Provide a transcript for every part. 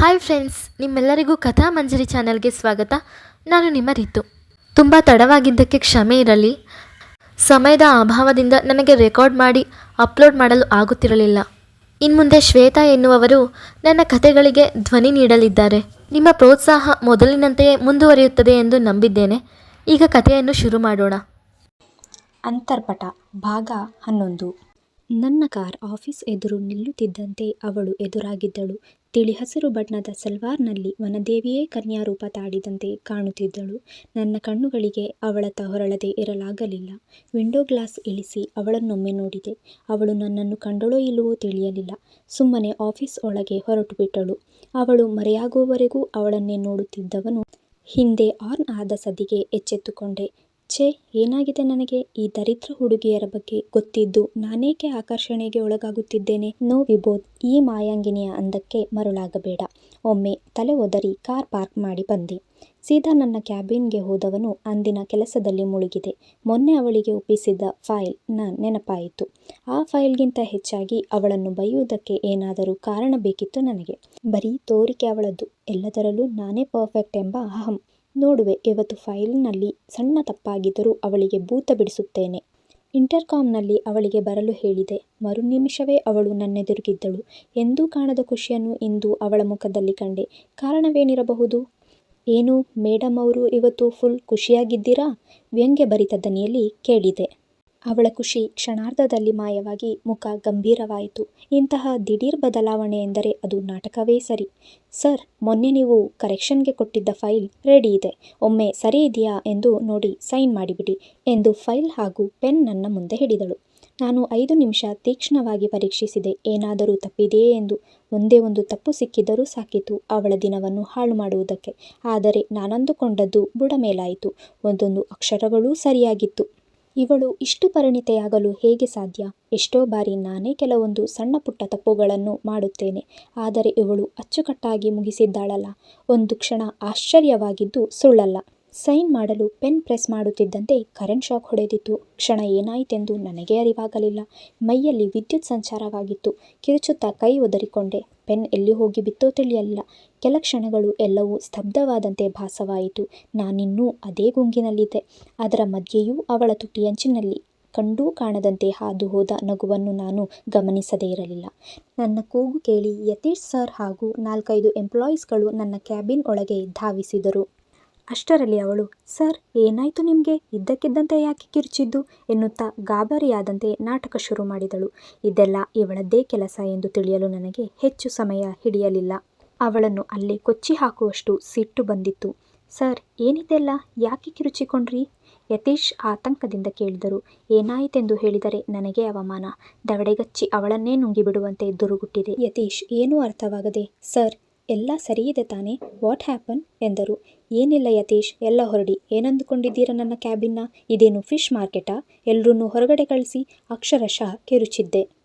Hi friends ನಿಮ್ಮೆಲ್ಲರಿಗೂ ಕಥಾ ಮಂಜರಿ ಚಾನೆಲ್ಗೆ ಸ್ವಾಗತ. ನಾನು ನಿಮ್ಮ ರಿತು. ತುಂಬ ತಡವಾಗಿದ್ದಕ್ಕೆ ಕ್ಷಮೆ ಇರಲಿ. ಸಮಯದ ಅಭಾವದಿಂದ ನನಗೆ ರೆಕಾರ್ಡ್ ಮಾಡಿ, ಅಪ್ಲೋಡ್ ಮಾಡಲು ಆಗುತ್ತಿರಲಿಲ್ಲ. ಇನ್ಮುಂದೆ ಶ್ವೇತಾ ಎನ್ನುವವರು ನನ್ನ ಕಥೆಗಳಿಗೆ ಧ್ವನಿ ನೀಡಲಿದ್ದಾರೆ. ನಿಮ್ಮ ಪ್ರೋತ್ಸಾಹ ಮೊದಲಿನಂತೆಯೇ ಮುಂದುವರಿಯುತ್ತದೆ ಎಂದು ನಂಬಿದ್ದೇನೆ. ಈಗ ಕಥೆಯನ್ನು ಶುರು ಮಾಡೋಣ. ಅಂತರ್ಪಟ, ಭಾಗ ಹನ್ನೊಂದು. ನನ್ನ ಕಾರ್ ಆಫೀಸ್ ಎದುರು ನಿಲ್ಲುತ್ತಿದ್ದಂತೆ ಅವಳು ಎದುರಾಗಿದ್ದಳು. ತಿಳಿ ಹಸಿರು ಬಣ್ಣದ ಸಲ್ವಾರ್ನಲ್ಲಿ ವನದೇವಿಯೇ ಕನ್ಯಾರೂಪ ತಾಡಿದಂತೆ ಕಾಣುತ್ತಿದ್ದಳು. ನನ್ನ ಕಣ್ಣುಗಳಿಗೆ ಅವಳತ್ತ ಹೊರಳದೆ ಇರಲಾಗಲಿಲ್ಲ. ವಿಂಡೋ ಗ್ಲಾಸ್ ಇಳಿಸಿ ಅವಳನ್ನೊಮ್ಮೆ ನೋಡಿದೆ. ಅವಳು ನನ್ನನ್ನು ಕಂಡಳೋ ಇಲ್ಲವೋ ತಿಳಿಯಲಿಲ್ಲ. ಸುಮ್ಮನೆ ಆಫೀಸ್ ಒಳಗೆ ಹೊರಟು ಬಿಟ್ಟಳು ಅವಳು ಮರೆಯಾಗುವವರೆಗೂ ಅವಳನ್ನೇ ನೋಡುತ್ತಿದ್ದವನು ಹಿಂದೆ ಆನ್ ಆದ ಸದಿಗೆ ಎಚ್ಚೆತ್ತುಕೊಂಡೆ. ಛೇ, ಏನಾಗಿದೆ ನನಗೆ? ಈ ದರಿದ್ರ ಹುಡುಗಿಯರ ಬಗ್ಗೆ ಗೊತ್ತಿದ್ದು ನಾನೇಕೆ ಆಕರ್ಷಣೆಗೆ ಒಳಗಾಗುತ್ತಿದ್ದೇನೆ? ನೋ ವಿಬೋಧ್, ಈ ಮಾಯಾಂಗಿನಿಯ ಅಂದಕ್ಕೆ ಮರುಳಾಗಬೇಡ. ಒಮ್ಮೆ ತಲೆ ಒದರಿ ಕಾರ್ ಪಾರ್ಕ್ ಮಾಡಿ ಬಂದೆ. ಸೀದಾ ನನ್ನ ಕ್ಯಾಬಿನ್ಗೆ ಹೋದವನು ಅಂದಿನ ಕೆಲಸದಲ್ಲಿ ಮುಳುಗಿದೆ. ಮೊನ್ನೆ ಅವಳಿಗೆ ಒಪ್ಪಿಸಿದ್ದ ಫೈಲ್ನ ನೆನಪಾಯಿತು. ಆ ಫೈಲ್ಗಿಂತ ಹೆಚ್ಚಾಗಿ ಅವಳನ್ನು ಬೈಯುವುದಕ್ಕೆ ಏನಾದರೂ ಕಾರಣ ಬೇಕಿತ್ತು ನನಗೆ. ಬರೀ ತೋರಿಕೆ ಅವಳದ್ದು, ಎಲ್ಲದರಲ್ಲೂ ನಾನೇ ಪರ್ಫೆಕ್ಟ್ ಎಂಬ ಅಹಂ. ನೋಡುವೆ, ಇವತ್ತು ಫೈಲ್ನಲ್ಲಿ ಸಣ್ಣ ತಪ್ಪಾಗಿದ್ದರೂ ಅವಳಿಗೆ ಭೂತ ಬಿಡಿಸುತ್ತೇನೆ. ಇಂಟರ್ಕಾಮ್ನಲ್ಲಿ ಅವಳಿಗೆ ಬರಲು ಹೇಳಿದೆ ಮರುನಿಮಿಷವೇ ಅವಳು ನನ್ನೆದುರುಗಿದ್ದಳು. ಎಂದೂ ಕಾಣದ ಖುಷಿಯನ್ನು ಇಂದು ಅವಳ ಮುಖದಲ್ಲಿ ಕಂಡೆ. ಕಾರಣವೇನಿರಬಹುದು? ಏನು ಮೇಡಮ್ ಅವರು ಇವತ್ತು ಫುಲ್ ಖುಷಿಯಾಗಿದ್ದೀರಾ? ವ್ಯಂಗ್ಯಭರಿತ ದನಿಯಲ್ಲಿ ಕೇಳಿದೆ. ಅವಳ ಖುಷಿ ಕ್ಷಣಾರ್ಧದಲ್ಲಿ ಮಾಯವಾಗಿ ಮುಖ ಗಂಭೀರವಾಯಿತು. ಇಂತಹ ದಿಢೀರ್ ಬದಲಾವಣೆ ಎಂದರೆ ಅದು ನಾಟಕವೇ ಸರಿ. ಸರ್, ಮೊನ್ನೆ ನೀವು ಕರೆಕ್ಷನ್ಗೆ ಕೊಟ್ಟಿದ್ದ ಫೈಲ್ ರೆಡಿ ಇದೆ. ಒಮ್ಮೆ ಸರಿ ಇದೆಯಾ ಎಂದು ನೋಡಿ ಸೈನ್ ಮಾಡಿಬಿಡಿ ಎಂದು ಫೈಲ್ ಹಾಗೂ ಪೆನ್ ನನ್ನ ಮುಂದೆ ಹಿಡಿದಳು. ನಾನು ಐದು ನಿಮಿಷ ತೀಕ್ಷ್ಣವಾಗಿ ಪರೀಕ್ಷಿಸಿದೆ. ಏನಾದರೂ ತಪ್ಪಿದೆಯೇ ಎಂದು. ಒಂದೇ ಒಂದು ತಪ್ಪು ಸಿಕ್ಕಿದರೂ ಸಾಕಿತು ಅವಳ ದಿನವನ್ನು ಹಾಳು ಮಾಡುವುದಕ್ಕೆ. ಆದರೆ ನಾನಂದುಕೊಂಡದ್ದು ಬುಡಮೇಲಾಯಿತು. ಒಂದೊಂದು ಅಕ್ಷರಗಳೂ ಸರಿಯಾಗಿತ್ತು. ಇವಳು ಇಷ್ಟು ಪರಿಣಿತೆಯಾಗಲು ಹೇಗೆ ಸಾಧ್ಯ? ಎಷ್ಟೋ ಬಾರಿ ನಾನೇ ಕೆಲವೊಂದು ಸಣ್ಣ ಪುಟ್ಟ ತಪ್ಪುಗಳನ್ನು ಮಾಡುತ್ತೇನೆ, ಆದರೆ ಇವಳು ಅಚ್ಚುಕಟ್ಟಾಗಿ ಮುಗಿಸಿದ್ದಾಳಲ್ಲ. ಒಂದು ಕ್ಷಣ ಆಶ್ಚರ್ಯವಾಗಿದ್ದು ಸುಳ್ಳಲ್ಲ. ಸೈನ್ ಮಾಡಲು ಪೆನ್ ಪ್ರೆಸ್ ಮಾಡುತ್ತಿದ್ದಂತೆ ಕರೆಂಟ್ ಶಾಕ್ ಹೊಡೆದಿತ್ತು. ಕ್ಷಣ ಏನಾಯಿತೆಂದು ನನಗೆ ಅರಿವಾಗಲಿಲ್ಲ. ಮೈಯಲ್ಲಿ ವಿದ್ಯುತ್ ಸಂಚಾರವಾಗಿತ್ತು. ಕಿರುಚುತ್ತಾ ಕೈ ಒದರಿಕೊಂಡೆ. ಪೆನ್ ಎಲ್ಲಿ ಹೋಗಿ ಬಿತ್ತೋ ತಿಳಿಯಲಿಲ್ಲ. ಕೆಲ ಕ್ಷಣಗಳು ಎಲ್ಲವೂ ಸ್ತಬ್ಧವಾದಂತೆ ಭಾಸವಾಯಿತು. ನಾನಿನ್ನೂ ಅದೇ ಗುಂಗಿನಲ್ಲಿದ್ದೆ. ಅದರ ಮಧ್ಯೆಯೂ ಅವಳ ತುಟಿಯಂಚಿನಲ್ಲಿ ಕಂಡೂ ಕಾಣದಂತೆ ಹಾದು ಹೋದ ನಗುವನ್ನು ನಾನು ಗಮನಿಸದೇ ಇರಲಿಲ್ಲ. ನನ್ನ ಕೂಗು ಕೇಳಿ ಯತೀಶ್ ಸರ್ ಹಾಗೂ ನಾಲ್ಕೈದು ಎಂಪ್ಲಾಯೀಸ್ಗಳು ನನ್ನ ಕ್ಯಾಬಿನ್ ಒಳಗೆ ಧಾವಿಸಿದರು. ಅಷ್ಟರಲ್ಲಿ ಅವಳು, ಸರ್, ಏನಾಯಿತು ನಿಮಗೆ? ಇದ್ದಕ್ಕಿದ್ದಂತೆ ಯಾಕೆ ಕಿರುಚಿದ್ದು? ಎನ್ನುತ್ತಾ ಗಾಬರಿಯಾದಂತೆ ನಾಟಕ ಶುರು ಮಾಡಿದಳು. ಇದೆಲ್ಲ ಇವಳದ್ದೇ ಕೆಲಸ ಎಂದು ತಿಳಿಯಲು ನನಗೆ ಹೆಚ್ಚು ಸಮಯ ಹಿಡಿಯಲಿಲ್ಲ. ಅವಳನ್ನು ಅಲ್ಲೇ ಕೊಚ್ಚಿ ಹಾಕುವಷ್ಟು ಸಿಟ್ಟು ಬಂದಿತ್ತು. ಸರ್, ಏನಿದೆಲ್ಲ? ಯಾಕೆ ಕಿರುಚಿಕೊಂಡ್ರಿ? ಯತೀಶ್ ಆತಂಕದಿಂದ ಕೇಳಿದರು. ಏನಾಯಿತೆಂದು ಹೇಳಿದರೆ ನನಗೆ ಅವಮಾನ. ದವಡೆಗಚ್ಚಿ ಅವಳನ್ನೇ ನುಂಗಿಬಿಡುವಂತೆ ದುರುಗುಟ್ಟಿದೆ. ಯತೀಶ್, ಏನೂ ಅರ್ಥವಾಗದೆ, ಸರ್, ಎಲ್ಲ ಸರಿಯಿದೆ ತಾನೇ? What happen? ಎಂದರು. ಏನಿಲ್ಲ ಯತೀಶ್, ಎಲ್ಲ ಹೊರಡಿ. ಏನಂದುಕೊಂಡಿದ್ದೀರಾ ನನ್ನ ಕ್ಯಾಬಿನ್ನ? ಇದೇನು ಫಿಶ್ ಮಾರ್ಕೆಟಾ? ಎಲ್ಲರನ್ನೂ ಹೊರಗಡೆ ಕಳಿಸಿ ಅಕ್ಷರಶಃ ಕಿರುಚಿದ್ದೆ.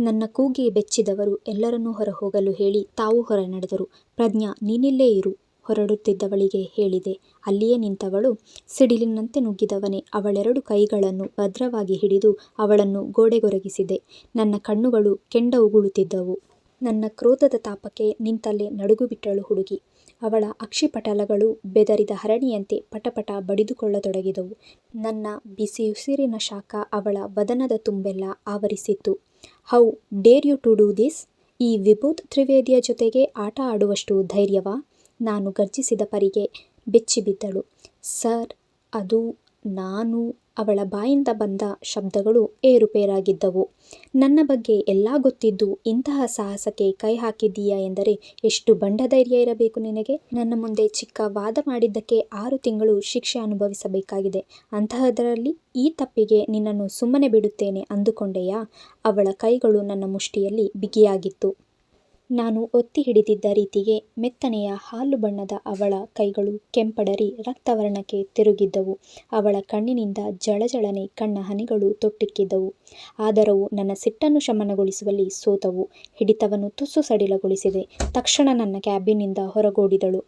ನನ್ನ ಕೂಗಿಗೆ ಬೆಚ್ಚಿದವರು ಎಲ್ಲರನ್ನೂ ಹೊರ ಹೋಗಲು ಹೇಳಿ ತಾವು ಹೊರ ನಡೆದರು ಪ್ರಜ್ಞಾ, ನೀನಿಲ್ಲೇ ಇರು. ಹೊರಡುತ್ತಿದ್ದವಳಿಗೆ ಹೇಳಿದೆ. ಅಲ್ಲಿಯೇ ನಿಂತವಳು ಸಿಡಿಲಿನಂತೆ ನುಗ್ಗಿದವನೇ. ಅವಳೆರಡು ಕೈಗಳನ್ನು ಭದ್ರವಾಗಿ ಹಿಡಿದು ಅವಳನ್ನು ಗೋಡೆಗೊರಗಿಸಿದೆ. ನನ್ನ ಕಣ್ಣುಗಳು ಕೆಂಡ ಉಗುಳುತ್ತಿದ್ದವು. ನನ್ನ ಕ್ರೋಧದ ತಾಪಕ್ಕೆ ನಿಂತಲ್ಲೇ ನಡುಗುಬಿಟ್ಟಳು ಹುಡುಗಿ. ಅವಳ ಅಕ್ಷಿಪಟಲಗಳು ಬೆದರಿದ ಹರಣಿಯಂತೆ ಪಟಪಟ ಬಡಿದುಕೊಳ್ಳತೊಡಗಿದವು. ನನ್ನ ಬಿಸಿಯುಸಿರಿನ ಶಾಖ ಅವಳ ಬದನದ ತುಂಬೆಲ್ಲ ಆವರಿಸಿತ್ತು. How dare you to do this ಈ ವಿಭೂತ್ ತ್ರಿವೇದಿಯ ಜೊತೆಗೆ ಆಟ ಆಡುವಷ್ಟು ಧೈರ್ಯವ? ನಾನು ಗರ್ಜಿಸಿದ ಪರಿಗೆ ಬೆಚ್ಚಿಬಿದ್ದಳು. ಸರ್, ಅದು ನಾನು ಅವಳ ಬಾಯಿಂದ ಬಂದ ಶಬ್ದಗಳು ಏರುಪೇರಾಗಿದ್ದವು. ನನ್ನ ಬಗ್ಗೆ ಎಲ್ಲ ಗೊತ್ತಿದ್ದು ಇಂತಹ ಸಾಹಸಕ್ಕೆ ಕೈ ಹಾಕಿದ್ದೀಯಾ ಎಂದರೆ ಎಷ್ಟು ಬಂಡ ಧೈರ್ಯ ಇರಬೇಕು ನಿನಗೆ? ನನ್ನ ಮುಂದೆ ಚಿಕ್ಕ ವಾದ ಮಾಡಿದ್ದಕ್ಕೆ ಆರು ತಿಂಗಳು ಶಿಕ್ಷೆ ಅನುಭವಿಸಬೇಕಾಗಿದೆ. ಅಂತಹದರಲ್ಲಿ ಈ ತಪ್ಪಿಗೆ ನಿನ್ನನ್ನು ಸುಮ್ಮನೆ ಬಿಡುತ್ತೇನೆ ಅಂದುಕೊಂಡೆಯಾ? ಅವಳ ಕೈಗಳು ನನ್ನ ಮುಷ್ಟಿಯಲ್ಲಿ ಬಿಗಿಯಾಗಿತ್ತು. ನಾನು ಒತ್ತಿ ಹಿಡಿದಿದ್ದ ರೀತಿಗೆ ಮೆತ್ತನೆಯ ಹಾಲು ಬಣ್ಣದ ಅವಳ ಕೈಗಳು ಕೆಂಪಡರಿ ರಕ್ತವರ್ಣಕ್ಕೆ ತಿರುಗಿದ್ದವು. ಅವಳ ಕಣ್ಣಿನಿಂದ ಜಳಜಳನೆ ಕಣ್ಣ ಹನಿಗಳು ತೊಟ್ಟಿಕ್ಕಿದ್ದವು. ಆದರವು ನನ್ನ ಸಿಟ್ಟನ್ನು ಶಮನಗೊಳಿಸುವಲ್ಲಿ ಸೋತವು. ಹಿಡಿತವನ್ನು ತುಸು ಸಡಿಲಗೊಳಿಸಿದೆ. ತಕ್ಷಣ ನನ್ನ ಕ್ಯಾಬಿನ್ನಿಂದ ಹೊರಗೋಡಿದಳು.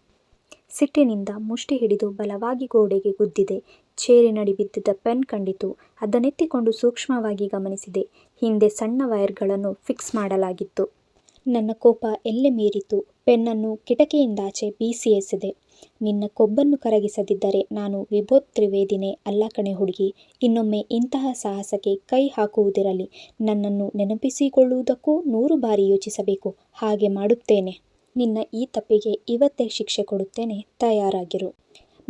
ಸಿಟ್ಟಿನಿಂದ ಮುಷ್ಟಿ ಹಿಡಿದು ಬಲವಾಗಿ ಗೋಡೆಗೆ ಗುದ್ದಿದೆ. ಚೇರಿನಡಿ ಬಿದ್ದಿದ್ದ ಪೆನ್ ಕಂಡಿತು. ಅದನ್ನೆತ್ತಿಕೊಂಡು ಸೂಕ್ಷ್ಮವಾಗಿ ಗಮನಿಸಿದೆ. ಹಿಂದೆ ಸಣ್ಣ ವೈರ್ಗಳನ್ನು ಫಿಕ್ಸ್ ಮಾಡಲಾಗಿತ್ತು. ನನ್ನ ಕೋಪ ಎಲ್ಲೆ ಮೀರಿತು. ಪೆನ್ನನ್ನು ಕಿಟಕಿಯಿಂದಾಚೆ ಬೀಸಿ ಎಸೆದೆ. ನಿನ್ನ ಕೊಬ್ಬನ್ನು ಕರಗಿಸದಿದ್ದರೆ ನಾನು ವಿಭೋತ್ ತ್ರಿವೇದಿನೆ ಅಲ್ಲ ಕಣೆ ಹುಡುಗಿ. ಇನ್ನೊಮ್ಮೆ ಇಂತಹ ಸಾಹಸಕ್ಕೆ ಕೈ ಹಾಕುವುದಿರಲಿ. ನನ್ನನ್ನು ನೆನಪಿಸಿಕೊಳ್ಳುವುದಕ್ಕೂ ನೂರು ಬಾರಿ ಯೋಚಿಸಬೇಕು. ಹಾಗೆ ಮಾಡುತ್ತೇನೆ. ನಿನ್ನ ಈ ತಪ್ಪಿಗೆ ಇವತ್ತೇ ಶಿಕ್ಷೆ ಕೊಡುತ್ತೇನೆ, ತಯಾರಾಗಿರು.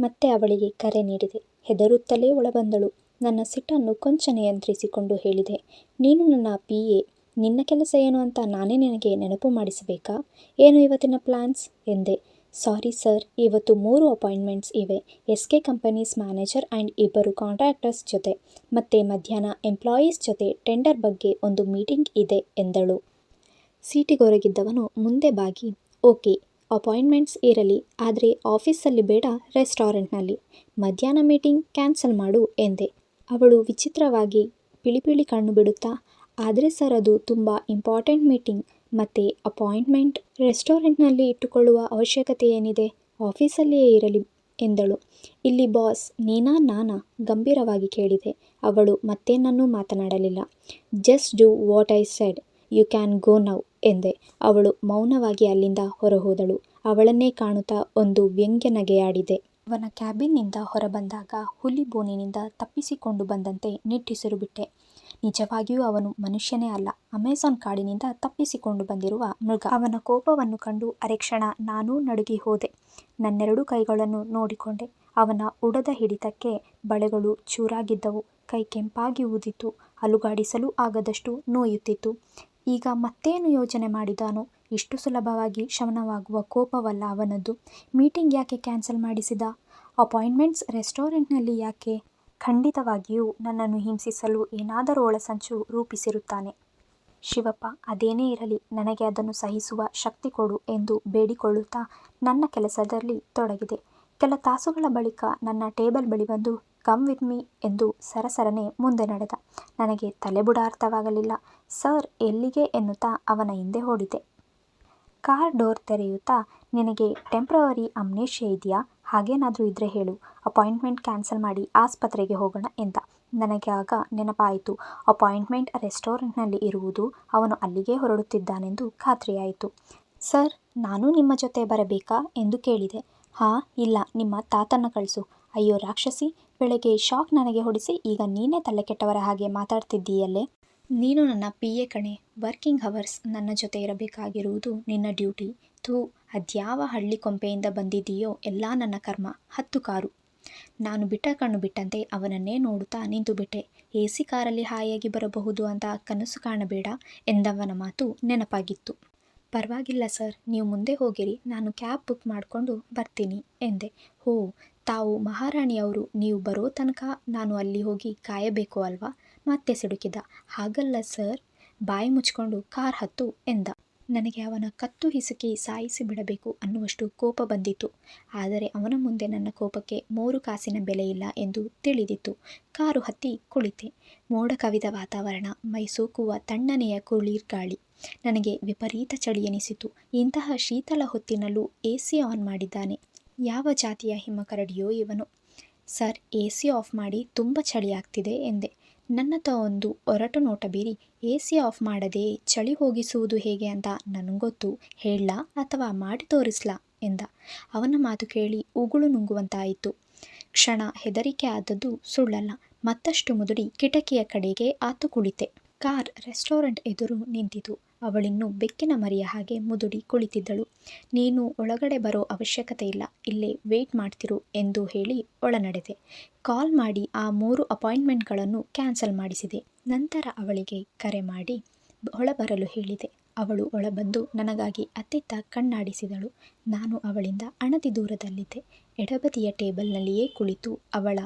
ಮತ್ತೆ ಅವಳಿಗೆ ಕರೆ ನೀಡಿದೆ. ಹೆದರುತ್ತಲೇ ಒಳಬಂದಳು. ನನ್ನ ಸಿಟ್ಟನ್ನು ಕೊಂಚ ನಿಯಂತ್ರಿಸಿಕೊಂಡು ಹೇಳಿದೆ. ನೀನು ನನ್ನ ಪಿ ಎ. ನಿನ್ನ ಕೆಲಸ ಏನು ಅಂತ ನಾನೇ ನಿನಗೆ ನೆನಪು ಮಾಡಿಸಬೇಕಾ? ಏನು ಇವತ್ತಿನ ಪ್ಲ್ಯಾನ್ಸ್ ಎಂದೆ. ಸಾರಿ ಸರ್, ಇವತ್ತು ಮೂರು ಅಪಾಯಿಂಟ್ಮೆಂಟ್ಸ್ ಇವೆ. S K companies manager and ಇಬ್ಬರು ಕಾಂಟ್ರಾಕ್ಟರ್ಸ್ ಜೊತೆ. ಮತ್ತೆ ಮಧ್ಯಾಹ್ನ ಎಂಪ್ಲಾಯೀಸ್ ಜೊತೆ ಟೆಂಡರ್ ಬಗ್ಗೆ ಒಂದು ಮೀಟಿಂಗ್ ಇದೆ, ಎಂದಳು. ಸೀಟಿಗೊರಗಿದ್ದವನು ಮುಂದೆ ಬಾಗಿ, ಓಕೆ, ಅಪಾಯಿಂಟ್ಮೆಂಟ್ಸ್ ಇರಲಿ, ಆದರೆ ಆಫೀಸಲ್ಲಿ ಬೇಡ ರೆಸ್ಟೋರೆಂಟ್ನಲ್ಲಿ. ಮಧ್ಯಾಹ್ನ ಮೀಟಿಂಗ್ ಕ್ಯಾನ್ಸಲ್ ಮಾಡು, ಎಂದೆ. ಅವಳು ವಿಚಿತ್ರವಾಗಿ ಪಿಳಿಪಿಳಿ ಕಣ್ಣು ಬಿಡುತ್ತಾ ಆದರೆ ಸರ್ ಅದು ತುಂಬ ಇಂಪಾರ್ಟೆಂಟ್ ಮೀಟಿಂಗ್ ಮತ್ತು ಅಪಾಯಿಂಟ್ಮೆಂಟ್ ರೆಸ್ಟೋರೆಂಟ್ನಲ್ಲಿ ಇಟ್ಟುಕೊಳ್ಳುವ ಅವಶ್ಯಕತೆ ಏನಿದೆ? ಆಫೀಸಲ್ಲಿಯೇ ಇರಲಿ ಎಂದಳು. ಇಲ್ಲಿ ಬಾಸ್ ನೀನಾ ನಾನಾ ಗಂಭೀರವಾಗಿ ಕೇಳಿದೆ. ಅವಳು ಮತ್ತೇನನ್ನೂ ಮಾತನಾಡಲಿಲ್ಲ. Just do what I said you can go now ಎಂದೆ. ಅವಳು ಮೌನವಾಗಿ ಅಲ್ಲಿಂದ ಹೊರಹೋದಳು. ಅವಳನ್ನೇ ಕಾಣುತ್ತಾ ಒಂದು ವ್ಯಂಗ್ಯ ನಗೆಯಾಡಿದೆ. ಅವನ ಕ್ಯಾಬಿನ್ನಿಂದ ಹೊರಬಂದಾಗ ಹುಲಿ ಬೋನಿನಿಂದ ತಪ್ಪಿಸಿಕೊಂಡು ಬಂದಂತೆ ನಿಟ್ಟುಸಿರು ಬಿಟ್ಟೆ ನಿಜವಾಗಿಯೂ ಅವನು ಮನುಷ್ಯನೇ ಅಲ್ಲ. ಅಮೆಜಾನ್ ಕಾಡಿನಿಂದ ತಪ್ಪಿಸಿಕೊಂಡು ಬಂದಿರುವ ಮೃಗ. ಅವನ ಕೋಪವನ್ನು ಕಂಡು ಅರೆಕ್ಷಣ ನಾನೂ ನಡುಗಿ ಹೋದೆ. ನನ್ನೆರಡು ಕೈಗಳನ್ನು ನೋಡಿಕೊಂಡೆ. ಅವನ ಉಡದ ಹಿಡಿತಕ್ಕೆ ಬಳೆಗಳು ಚೂರಾಗಿದ್ದವು. ಕೈ ಕೆಂಪಾಗಿ ಊದಿತು ಅಲುಗಾಡಿಸಲು ಆಗದಷ್ಟು ನೋಯುತ್ತಿತ್ತು. ಈಗ ಮತ್ತೇನು ಯೋಚನೆ ಮಾಡಿದಾನೋ? ಇಷ್ಟು ಸುಲಭವಾಗಿ ಶಮನವಾಗುವ ಕೋಪವಲ್ಲ ಅವನದ್ದು. ಮೀಟಿಂಗ್ ಯಾಕೆ ಕ್ಯಾನ್ಸಲ್ ಮಾಡಿಸಿದ? ಅಪಾಯಿಂಟ್ಮೆಂಟ್ಸ್ ರೆಸ್ಟೋರೆಂಟ್ನಲ್ಲಿ ಯಾಕೆ? ಖಂಡಿತವಾಗಿಯೂ ನನ್ನನ್ನು ಹಿಂಸಿಸಲು ಏನಾದರೂ ಒಳಸಂಚು ರೂಪಿಸಿರುತ್ತಾನೆ. ಶಿವಪ್ಪ, ಅದೇನೇ ಇರಲಿ, ನನಗೆ ಅದನ್ನು ಸಹಿಸುವ ಶಕ್ತಿ ಕೊಡು ಎಂದು ಬೇಡಿಕೊಳ್ಳುತ್ತಾ ನನ್ನ ಕೆಲಸದಲ್ಲಿ ತೊಡಗಿದೆ. ಕೆಲ ತಾಸುಗಳ ಬಳಿಕ ನನ್ನ ಟೇಬಲ್ ಬಳಿ ಬಂದು ಕಮ್ ವಿತ್ ಮಿ" ಎಂದು ಸರಸರನೆ ಮುಂದೆ ನಡೆದ. ನನಗೆ ತಲೆಬುಡ ಅರ್ಥವಾಗಲಿಲ್ಲ. ಸರ್ ಎಲ್ಲಿಗೆ? ಎನ್ನುತ್ತಾ ಅವನ ಹಿಂದೆ ಓಡಿದೆ. ಕಾರ್ ಡೋರ್ ತೆರೆಯುತ್ತಾ, ನಿನಗೆ ಟೆಂಪ್ರವರಿ ಅಮ್ನೇಷ್ಯ ಇದೆಯಾ? ಹಾಗೇನಾದರೂ ಇದ್ದರೆ ಹೇಳು. ಅಪಾಯಿಂಟ್ಮೆಂಟ್ ಕ್ಯಾನ್ಸಲ್ ಮಾಡಿ ಆಸ್ಪತ್ರೆಗೆ ಹೋಗೋಣ ಎಂದ. ನನಗೆ ಆಗ ನೆನಪಾಯಿತು. ಅಪಾಯಿಂಟ್ಮೆಂಟ್ ರೆಸ್ಟೋರೆಂಟ್ನಲ್ಲಿ ಇರುವುದು ಅವನು ಅಲ್ಲಿಗೆ ಹೊರಡುತ್ತಿದ್ದಾನೆಂದು ಖಾತ್ರಿಯಾಯಿತು. ಸರ್, ನಾನು ನಿಮ್ಮ ಜೊತೆ ಬರಬೇಕಾ ಎಂದು ಕೇಳಿದೆ. ಹಾಂ, ಇಲ್ಲ, ನಿಮ್ಮ ತಾತನ್ನ ಕಳಿಸು. ಅಯ್ಯೋ ರಾಕ್ಷಸಿ, ಬೆಳಗ್ಗೆ ಶಾಕ್ ನನಗೆ ಹೊಡಿಸಿ ಈಗ ನೀನೇ ತಲೆ ಕೆಟ್ಟವರ ಹಾಗೆ ಮಾತಾಡ್ತಿದ್ದೀಯಲ್ಲೇ? ನೀನು ನನ್ನ ಪಿ ಎ ಕಣೆ, ವರ್ಕಿಂಗ್ ಹವರ್ಸ್ ನನ್ನ ಜೊತೆ ಇರಬೇಕಾಗಿರುವುದು ನಿನ್ನ ಡ್ಯೂಟಿ. ಥೂ ಅದ್ಯಾವ ಹಳ್ಳಿ ಕೊಂಪೆಯಿಂದ ಬಂದಿದೆಯೋ ಎಲ್ಲ ನನ್ನ ಕರ್ಮ, ಹತ್ತು ಕಾರು. ನಾನು ಬಿಟ್ಟ ಕಣ್ಣು ಬಿಟ್ಟಂತೆ ಅವನನ್ನೇ ನೋಡುತ್ತಾ ನಿಂತು ಬಿಟ್ಟೆ. ಎ ಸಿ ಕಾರಲ್ಲಿ ಹಾಯಾಗಿ ಬರಬಹುದು ಅಂತ ಕನಸು ಕಾಣಬೇಡ ಎಂದವನ ಮಾತು ನೆನಪಾಗಿತ್ತು. ಪರವಾಗಿಲ್ಲ ಸರ್, ನೀವು ಮುಂದೆ ಹೋಗಿರಿ, ನಾನು ಕ್ಯಾಬ್ ಬುಕ್ ಮಾಡಿಕೊಂಡು ಬರ್ತೀನಿ ಎಂದೆ. ಹೋ, ತಾವು ಮಹಾರಾಣಿಯವರು, ನೀವು ಬರೋ ತನಕ ನಾನು ಅಲ್ಲಿ ಹೋಗಿ ಕಾಯಬೇಕು ಅಲ್ವಾ? ಮತ್ತೆ ಸಿಡುಕಿದ. ಹಾಗಲ್ಲ ಸರ್. ಬಾಯಿ ಮುಚ್ಕೊಂಡು ಕಾರ್ ಹತ್ತು ಎಂದ. ನನಗೆ ಅವನ ಕತ್ತು ಹಿಸುಕಿ ಸಾಯಿಸಿ ಬಿಡಬೇಕು ಅನ್ನುವಷ್ಟು ಕೋಪ ಬಂದಿತು ಆದರೆ ಅವನ ಮುಂದೆ ನನ್ನ ಕೋಪಕ್ಕೆ ಮೂರು ಕಾಸಿನ ಬೆಲೆ ಇಲ್ಲ ಎಂದು ತಿಳಿದಿತ್ತು. ಕಾರು ಹತ್ತಿ ಕುಳಿತೆ. ಮೋಡ ಕವಿದ ವಾತಾವರಣ, ಮೈಸೂಕುವ ತಣ್ಣನೆಯ ಕುಳಿರ್ಗಾಳಿ ನನಗೆ ವಿಪರೀತ ಚಳಿ ಎನಿಸಿತು. ಇಂತಹ ಶೀತಲ ಹೊತ್ತಿನಲ್ಲೂ ಎ ಸಿ ಆನ್ ಮಾಡಿದ್ದಾನೆ. ಯಾವ ಜಾತಿಯ ಹಿಮಕರಡಿಯೋ ಇವನು. ಸರ್ ಎ ಸಿ ಆಫ್ ಮಾಡಿ ತುಂಬ ಚಳಿ ಆಗ್ತಿದೆ ಎಂದೆ. ನನ್ನತ್ತ ಒಂದು ಒರಟು ನೋಟ ಬೀರಿ ಎ ಸಿ ಆಫ್ ಮಾಡದೆ ಚಳಿ ಹೋಗಿಸುವುದು ಹೇಗೆ ಅಂತ ನನಗೊತ್ತು ಹೇಳಲಾ ಅಥವಾ ಮಾಡಿ ತೋರಿಸ್ಲಾ ಎಂದ. ಅವನ ಮಾತು ಕೇಳಿ ಉಗುಳು ನುಂಗುವಂತಾಯಿತು. ಕ್ಷಣ ಹೆದರಿಕೆ ಆದದ್ದು ಸುಳ್ಳಲ್ಲ. ಮತ್ತಷ್ಟು ಮುದುಡಿ ಕಿಟಕಿಯ ಕಡೆಗೆ ಆತು ಕುಳಿತೆ. ಕಾರ್, ರೆಸ್ಟೋರೆಂಟ್ ಎದುರು ನಿಂತಿತು. ಅವಳಿನ್ನು ಬೆಕ್ಕಿನ ಮರಿಯ ಹಾಗೆ ಮುದುಡಿ ಕುಳಿತಿದ್ದಳು. ನೀನು ಒಳಗಡೆ ಬರೋ ಅವಶ್ಯಕತೆ ಇಲ್ಲ, ಇಲ್ಲೇ ವೇಟ್ ಮಾಡ್ತಿರು ಎಂದು ಹೇಳಿ ಒಳನಡೆದೆ. ಕಾಲ್ ಮಾಡಿ ಆ ಮೂರು ಅಪಾಯಿಂಟ್ಮೆಂಟ್ಗಳನ್ನು ಕ್ಯಾನ್ಸಲ್ ಮಾಡಿಸಿದೆ. ನಂತರ ಅವಳಿಗೆ ಕರೆ ಮಾಡಿ ಒಳಬರಲು ಹೇಳಿದೆ. ಅವಳು ಒಳಬಂದು ನನಗಾಗಿ ಅತ್ತಿತ್ತ ಕಣ್ಣಾಡಿಸಿದಳು. ನಾನು ಅವಳಿಂದ ಅಣತಿ ದೂರದಲ್ಲಿದ್ದೆ. ಎಡಬದಿಯ ಟೇಬಲ್ನಲ್ಲಿಯೇ ಕುಳಿತು ಅವಳ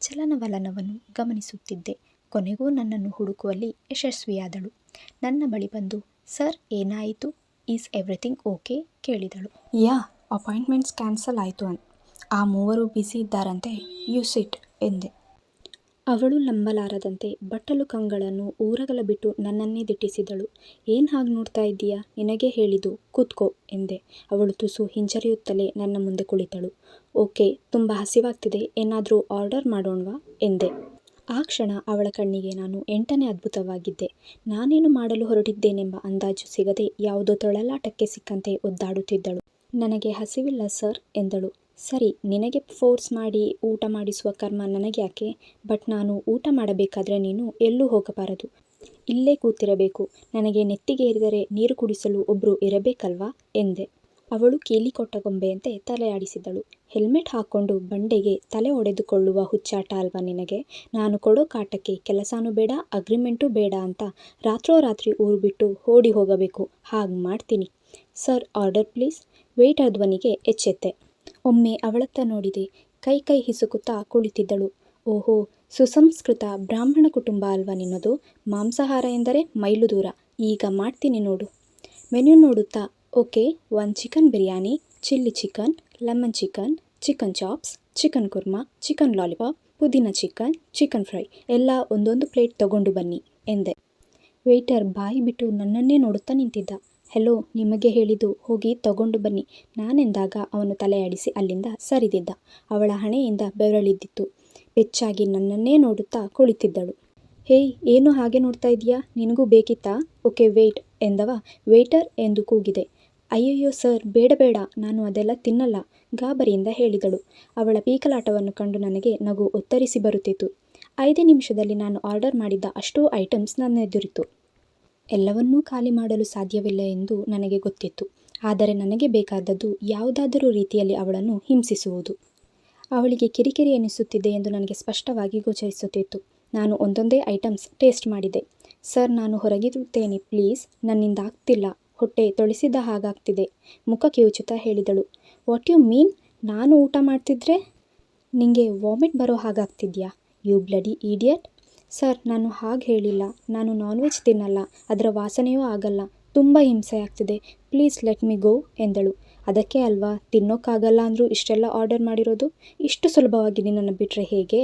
ಚಲನವಲನವನ್ನು ಗಮನಿಸುತ್ತಿದ್ದೆ. ಕೊನೆಗೂ ನನ್ನನ್ನು ಹುಡುಕುವಲ್ಲಿ ಯಶಸ್ವಿಯಾದಳು. ನನ್ನ ಬಳಿ ಬಂದು ಸರ್ ಏನಾಯಿತು? ಈಸ್ ಎವ್ರಿಥಿಂಗ್ ಓಕೆ ಕೇಳಿದಳು. ಯಾ ಅಪಾಯಿಂಟ್ಮೆಂಟ್ಸ್ ಕ್ಯಾನ್ಸಲ್ ಆಯಿತು ಅನ್ ಆ ಮೂವರು ಬ್ಯುಸಿ ಇದ್ದಾರಂತೆ ಯು ಸಿಟ್ ಎಂದೆ. ಅವಳು ನಂಬಲಾರದಂತೆ ಬಟ್ಟಲು ಕಂಗಳನ್ನು ಊರಗಲ ಬಿಟ್ಟು ನನ್ನನ್ನೇ ದಿಟ್ಟಿಸಿದಳು. ಏನು ಹಾಗೆ ನೋಡ್ತಾ ಇದ್ದೀಯಾ? ನಿನಗೆ ಹೇಳಿದು ಕೂತ್ಕೋ ಎಂದೆ. ಅವಳು ತುಸು ಹಿಂಜರಿಯುತ್ತಲೇ ನನ್ನ ಮುಂದೆ ಕುಳಿತಳು. ಓಕೆ ತುಂಬ ಹಸಿವಾಗ್ತಿದೆ ಏನಾದರೂ ಆರ್ಡರ್ ಮಾಡೋಣವಾ ಎಂದೆ. ಆ ಕ್ಷಣ ಅವಳ ಕಣ್ಣಿಗೆ ನಾನು ಎಂಟನೇ ಅದ್ಭುತವಾಗಿದ್ದೆ. ನಾನೇನು ಮಾಡಲು ಹೊರಟಿದ್ದೇನೆಂಬ ಅಂದಾಜು ಸಿಗದೆ ಯಾವುದೋ ತೊಳಲಾಟಕ್ಕೆ ಸಿಕ್ಕಂತೆ ಒದ್ದಾಡುತ್ತಿದ್ದಳು. ನನಗೆ ಹಸಿವಿಲ್ಲ ಸರ್, ಎಂದಳು. ಸರಿ, ನಿನಗೆ ಫೋರ್ಸ್ ಮಾಡಿ ಊಟ ಮಾಡಿಸುವ ಕರ್ಮ ನನಗೆ ಯಾಕೆ? ಬಟ್ ನಾನು ಊಟ ಮಾಡಬೇಕಾದ್ರೆ ನೀನು ಎಲ್ಲೂ ಹೋಗಬಾರದು. ಇಲ್ಲೇ ಕೂತಿರಬೇಕು. ನನಗೆ ನೆತ್ತಿಗೆ ಏರಿದರೆ ನೀರು ಕುಡಿಸಲು ಒಬ್ಬರು ಇರಬೇಕಲ್ವಾ? ಎಂದೆ. ಅವಳು ಕೀಲಿಕೊಟ್ಟ ಗೊಂಬೆಯಂತೆ ತಲೆಯಾಡಿಸಿದಳು. ಹೆಲ್ಮೆಟ್ ಹಾಕ್ಕೊಂಡು ಬಂಡೆಗೆ ತಲೆ ಒಡೆದುಕೊಳ್ಳುವ ಹುಚ್ಚಾಟ ಅಲ್ವಾ ನಿನಗೆ? ನಾನು ಕೊಡೋ ಕಾಟಕ್ಕೆ ಕೆಲಸನೂ ಬೇಡ, ಅಗ್ರಿಮೆಂಟೂ ಬೇಡ ಅಂತ ರಾತ್ರೋರಾತ್ರಿ ಊರು ಬಿಟ್ಟು ಓಡಿ ಹೋಗಬೇಕು. ಹಾಗೆ ಮಾಡ್ತೀನಿ. Sir, order please. ವೇಟರ್ ಧ್ವನಿಗೆ ಎಚ್ಚೆತ್ತೆ. ಒಮ್ಮೆ ಅವಳತ್ತ ನೋಡಿದೆ. ಕೈ ಕೈ ಹಿಸುಕುತ್ತಾ ಕುಳಿತಿದ್ದಳು. ಓಹೋ, ಸುಸಂಸ್ಕೃತ ಬ್ರಾಹ್ಮಣ ಕುಟುಂಬ ಅಲ್ವಾ ನಿನ್ನದು? ಮಾಂಸಾಹಾರ ಎಂದರೆ ಮೈಲು ದೂರ. ಈಗ ಮಾಡ್ತೀನಿ ನೋಡು. ಮೆನ್ಯೂ ನೋಡುತ್ತಾ okay one chicken biryani, chilli chicken, lemon chicken chicken chops, chicken kurma, chicken lollipop, ಪುದೀನ ಚಿಕನ್ ಚಿಕನ್ ಫ್ರೈ ಎಲ್ಲ ಒಂದೊಂದು ಪ್ಲೇಟ್ ತಗೊಂಡು ಬನ್ನಿ ಎಂದೆ. ವೇಟರ್ ಬಾಯಿ ಬಿಟ್ಟು ನನ್ನನ್ನೇ ನೋಡುತ್ತಾ ನಿಂತಿದ್ದ. ಹೆಲೋ, ನಿಮಗೆ ಹೇಳಿದ್ದು ಹೋಗಿ ತಗೊಂಡು ಬನ್ನಿ. ನಾನೆಂದಾಗ ಅವನು ತಲೆಯಾಡಿಸಿ ಅಲ್ಲಿಂದ ಸರಿದಿದ್ದ. ಅವಳ ಹಣೆಯಿಂದ ಬೆವರಳಿದ್ದಿತ್ತು ಹೆಚ್ಚಾಗಿ ನನ್ನನ್ನೇ ನೋಡುತ್ತಾ ಕುಳಿತಿದ್ದಳು. ಹೇಯ್, ಏನು ಹಾಗೆ ನೋಡ್ತಾ ಇದೆಯಾ? ನಿನಗೂ ಬೇಕಿತ್ತಾ? Okay, wait, ಎಂದವ. ವೇಟರ್ ಎಂದು ಕೂಗಿದೆ. ಅಯ್ಯಯ್ಯೋ ಸರ್, ಬೇಡ ಬೇಡ, ನಾನು ಅದೆಲ್ಲ ತಿನ್ನಲ್ಲ, ಗಾಬರಿಯಿಂದ ಹೇಳಿದಳು. ಅವಳ ಪೀಕಲಾಟವನ್ನು ಕಂಡು ನನಗೆ ನಗು ಒತ್ತರಿಸಿ ಬರುತ್ತಿತ್ತು. ಐದೇ ನಿಮಿಷದಲ್ಲಿ ನಾನು ಆರ್ಡರ್ ಮಾಡಿದ್ದ ಅಷ್ಟೂ ಐಟಮ್ಸ್ ನನ್ನ ಎದುರಿತು ಎಲ್ಲವನ್ನೂ ಖಾಲಿ ಮಾಡಲು ಸಾಧ್ಯವಿಲ್ಲ ಎಂದು ನನಗೆ ಗೊತ್ತಿತ್ತು. ಆದರೆ ನನಗೆ ಬೇಕಾದದ್ದು ಯಾವುದಾದರೂ ರೀತಿಯಲ್ಲಿ ಅವಳನ್ನು ಹಿಂಸಿಸುವುದು. ಅವಳಿಗೆ ಕಿರಿಕಿರಿ ಎನಿಸುತ್ತಿದೆ ಎಂದು ನನಗೆ ಸ್ಪಷ್ಟವಾಗಿ ಗೋಚರಿಸುತ್ತಿತ್ತು. ನಾನು ಒಂದೊಂದೇ ಐಟಮ್ಸ್ ಟೇಸ್ಟ್ ಮಾಡಿದೆ. ಸರ್, ನಾನು ಹೊರಗಿರುತ್ತೇನೆ, ಪ್ಲೀಸ್. ನನ್ನಿಂದ ಆಗ್ತಿಲ್ಲ. ಹೊಟ್ಟೆ ತೊಳಿಸಿದ ಹಾಗಾಗ್ತಿದೆ. ಮುಖ ಕಿವುಚುತ್ತಾ ಹೇಳಿದಳು. ವಾಟ್ ಯು ಮೀನ್ ನಾನು ಊಟ ಮಾಡ್ತಿದ್ರೆ? ನಿಮಗೆ ವಾಮಿಟ್ ಬರೋ ಹಾಗಾಗ್ತಿದ್ಯಾ? ಯು ಬ್ಲಡಿ ಈಡಿಯಟ್ ಸರ್ ನಾನು ಹಾಗೆ ಹೇಳಿಲ್ಲ. ನಾನು ನಾನ್ ವೆಜ್ ತಿನ್ನಲ್ಲ. ಅದರ ವಾಸನೆಯೂ ಆಗಲ್ಲ. ತುಂಬ ಹಿಂಸೆ ಆಗ್ತಿದೆ ಪ್ಲೀಸ್ ಲೆಟ್ ಮಿ ಗೋ ಎಂದಳು. ಅದಕ್ಕೆ ಅಲ್ವಾ? ತಿನ್ನೋಕ್ಕಾಗಲ್ಲ ಅಂದರೂ ಇಷ್ಟೆಲ್ಲ ಆರ್ಡರ್ ಮಾಡಿರೋದು? ಇಷ್ಟು ಸುಲಭವಾಗಿ ನಿನ್ನನ್ನು ಬಿಟ್ಟರೆ ಹೇಗೆ?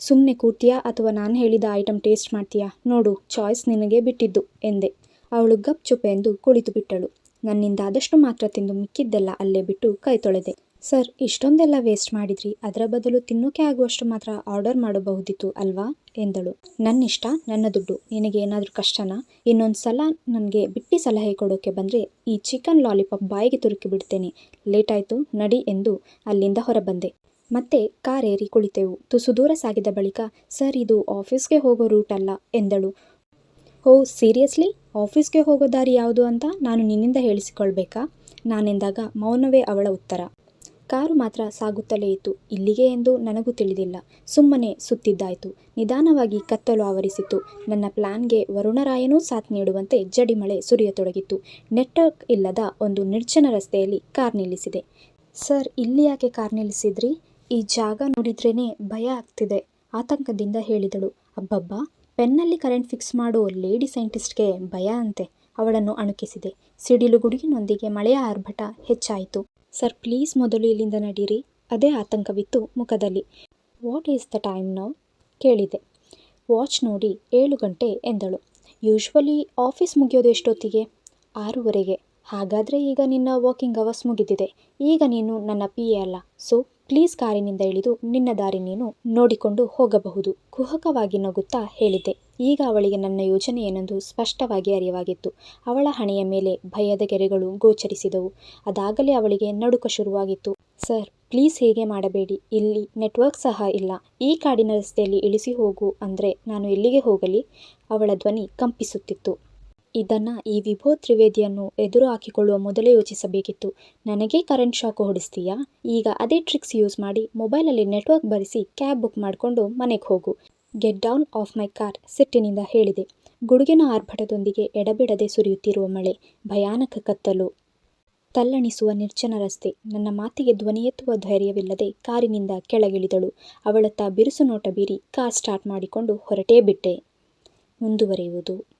ಸುಮ್ಮನೆ ಕೂತಿಯಾ ಅಥವಾ ನಾನು ಹೇಳಿದ ಐಟಮ್ ಟೇಸ್ಟ್ ಮಾಡ್ತೀಯಾ? ನೋಡು ಚಾಯ್ಸ್ ನಿನಗೆ ಬಿಟ್ಟಿದ್ದು, ಎಂದೆ. ಅವಳು ಗಪ್ ಚುಪ್ ಎಂದು ಕುಳಿತು ಬಿಟ್ಟಳು. ನನ್ನಿಂದ ಆದಷ್ಟು ಮಾತ್ರ ತಿಂದು ಮಿಕ್ಕಿದ್ದೆಲ್ಲ ಅಲ್ಲೇ ಬಿಟ್ಟು ಕೈ ತೊಳೆದೆ. ಸರ್, ಇಷ್ಟೊಂದೆಲ್ಲ ವೇಸ್ಟ್ ಮಾಡಿದ್ರಿ. ಅದರ ಬದಲು ತಿನ್ನೋಕೆ ಆಗುವಷ್ಟು ಮಾತ್ರ ಆರ್ಡರ್ ಮಾಡಬಹುದಿತ್ತು ಅಲ್ವಾ? ಎಂದಳು. ನನ್ನಿಷ್ಟ? ನನ್ನ ದುಡ್ಡು. ನಿನಗೆ ಏನಾದರೂ ಕಷ್ಟನಾ? ಇನ್ನೊಂದು ಸಲ ನನಗೆ ಬಿಟ್ಟಿ ಸಲಹೆ ಕೊಡೋಕೆ ಬಂದರೆ ಈ ಚಿಕನ್ ಲಾಲಿಪಾಪ್ ಬಾಯಿಗೆ ತುರುಕಿ ಬಿಡ್ತೇನೆ. ಲೇಟ್ ಆಯಿತು. ನಡಿ ಎಂದು ಅಲ್ಲಿಂದ ಹೊರಬಂದೆ. ಮತ್ತೆ ಕಾರ್ ಏರಿ ಕುಳಿತೆವು. ತುಸು ದೂರ ಸಾಗಿದ ಬಳಿಕ, ಸರ್, ಇದು ಆಫೀಸ್ಗೆ ಹೋಗೋ ರೂಟ್ ಅಲ್ಲ, ಎಂದಳು. Oh seriously? ಆಫೀಸ್ಗೆ ಹೋಗೋ ದಾರಿ ಯಾವುದು ಅಂತ ನಾನು ನಿನ್ನಿಂದ ಹೇಳಿಸಿಕೊಳ್ಬೇಕಾ? ನಾನೆಂದಾಗ ಮೌನವೇ ಅವಳ ಉತ್ತರ. ಕಾರು ಮಾತ್ರ ಸಾಗುತ್ತಲೇ ಇತ್ತು. ಇಲ್ಲಿಗೆ ಎಂದು ನನಗೂ ತಿಳಿದಿಲ್ಲ. ಸುಮ್ಮನೆ ಸುತ್ತಿದ್ದಾಯಿತು. ನಿಧಾನವಾಗಿ ಕತ್ತಲು ಆವರಿಸಿತು ನನ್ನ ಪ್ಲಾನ್ಗೆ ವರುಣರಾಯನೂ ಸಾಥ್ ನೀಡುವಂತೆ ಜಡಿಮಳೆ ಸುರಿಯತೊಡಗಿತ್ತು. ನೆಟ್ವರ್ಕ್ ಇಲ್ಲದ ಒಂದು ನಿರ್ಜನ ರಸ್ತೆಯಲ್ಲಿ ಕಾರ್ ನಿಲ್ಲಿಸಿದೆ. ಸರ್, ಇಲ್ಲಿ ಯಾಕೆ ಕಾರ್ ನಿಲ್ಲಿಸಿದ್ರಿ? ಈ ಜಾಗ ನೋಡಿದ್ರೇ ಭಯ ಆಗ್ತಿದೆ, ಆತಂಕದಿಂದ ಹೇಳಿದಳು. ಅಬ್ಬಬ್ಬಾ! ಪೆನ್ನಲ್ಲಿ ಕರೆಂಟ್ ಫಿಕ್ಸ್ ಮಾಡೋ ಲೇಡಿ ಸೈಂಟಿಸ್ಟ್ಗೆ ಭಯ ಅಂತೆ. ಅವಳನ್ನು ಅಣುಕಿಸಿದೆ. ಸಿಡಿಲು ಗುಡುಗಿನೊಂದಿಗೆ ಮಳೆಯ ಆರ್ಭಟ ಹೆಚ್ಚಾಯಿತು. ಸರ್, ಪ್ಲೀಸ್ ಮೊದಲು ಇಲ್ಲಿಂದ ನಡೀರಿ. ಅದೇ ಆತಂಕವಿತ್ತು ಮುಖದಲ್ಲಿ. What is the time now? ಕೇಳಿದೆ. ವಾಚ್ ನೋಡಿ ಏಳು ಗಂಟೆ ಎಂದಳು. ಯೂಶ್ವಲಿ ಆಫೀಸ್ ಮುಗಿಯೋದು ಎಷ್ಟೊತ್ತಿಗೆ? ಆರೂವರೆಗೆ. ಹಾಗಾದರೆ ಈಗ ನಿನ್ನ ವಾಕಿಂಗ್ ಅವರ್ಸ್ ಮುಗಿದಿದೆ. ಈಗ ನೀನು ನನ್ನ ಪಿ ಎ ಅಲ್ಲ. ಸೊ ಪ್ಲೀಸ್ ಕಾರಿನಿಂದ ಇಳಿದು ನಿನ್ನ ದಾರಿ ನೀನು ನೋಡಿಕೊಂಡು ಹೋಗಬಹುದು. ಕುಹಕವಾಗಿ ನಗುತ್ತಾ ಹೇಳಿದ್ದೆ. ಈಗ ಅವಳಿಗೆ ನನ್ನ ಯೋಜನೆ ಏನೆಂದು ಸ್ಪಷ್ಟವಾಗಿ ಅರಿವಾಗಿತ್ತು. ಅವಳ ಹಣೆಯ ಮೇಲೆ ಭಯದ ಗೆರೆಗಳು ಗೋಚರಿಸಿದವು. ಅದಾಗಲೇ ಅವಳಿಗೆ ನಡುಕ ಶುರುವಾಗಿತ್ತು. ಸರ್ ಪ್ಲೀಸ್ ಹೀಗೆ ಮಾಡಬೇಡಿ? ಇಲ್ಲಿ ನೆಟ್ವರ್ಕ್ ಸಹ ಇಲ್ಲ. ಈ ಕಾಡಿನ ರಸ್ತೆಯಲ್ಲಿ ಇಳಿಸಿ ಹೋಗು. ಅಂದರೆ ನಾನು ಎಲ್ಲಿಗೆ ಹೋಗಲಿ? ಅವಳ ಧ್ವನಿ ಕಂಪಿಸುತ್ತಿತ್ತು. ಇದನ್ನು ಈ ವಿಭೋ ತ್ರಿವೇದಿಯನ್ನು ಎದುರು ಹಾಕಿಕೊಳ್ಳುವ ಮೊದಲೇ ಯೋಚಿಸಬೇಕಿತ್ತು. ನನಗೇ ಕರೆಂಟ್ ಶಾಕ್ ಹೊಡಿಸ್ತೀಯಾ? ಈಗ ಅದೇ ಟ್ರಿಕ್ಸ್ ಯೂಸ್ ಮಾಡಿ ಮೊಬೈಲಲ್ಲಿ ನೆಟ್ವರ್ಕ್ ಬರೆಸಿ ಕ್ಯಾಬ್ ಬುಕ್ ಮಾಡಿಕೊಂಡು ಮನೆಗೆ ಹೋಗು. Get down off my car ಸಿಟ್ಟಿನಿಂದ ಹೇಳಿದೆ. ಗುಡುಗಿನ ಆರ್ಭಟದೊಂದಿಗೆ ಎಡಬಿಡದೆ ಸುರಿಯುತ್ತಿರುವ ಮಳೆ, ಭಯಾನಕ ಕತ್ತಲು. ತಲ್ಲಣಿಸುವ ನಿರ್ಜನ ರಸ್ತೆ, ನನ್ನ ಮಾತಿಗೆ ಧ್ವನಿಯೆತ್ತುವ ಧೈರ್ಯವಿಲ್ಲದೆ ಕಾರಿನಿಂದ ಕೆಳಗಿಳಿದಳು. ಅವಳತ್ತ ಬಿರುಸು ನೋಟ ಬೀರಿ ಕಾರ್ ಸ್ಟಾರ್ಟ್ ಮಾಡಿಕೊಂಡು ಹೊರಟೇ ಬಿಟ್ಟೆ. ಮುಂದುವರಿಯುವುದು.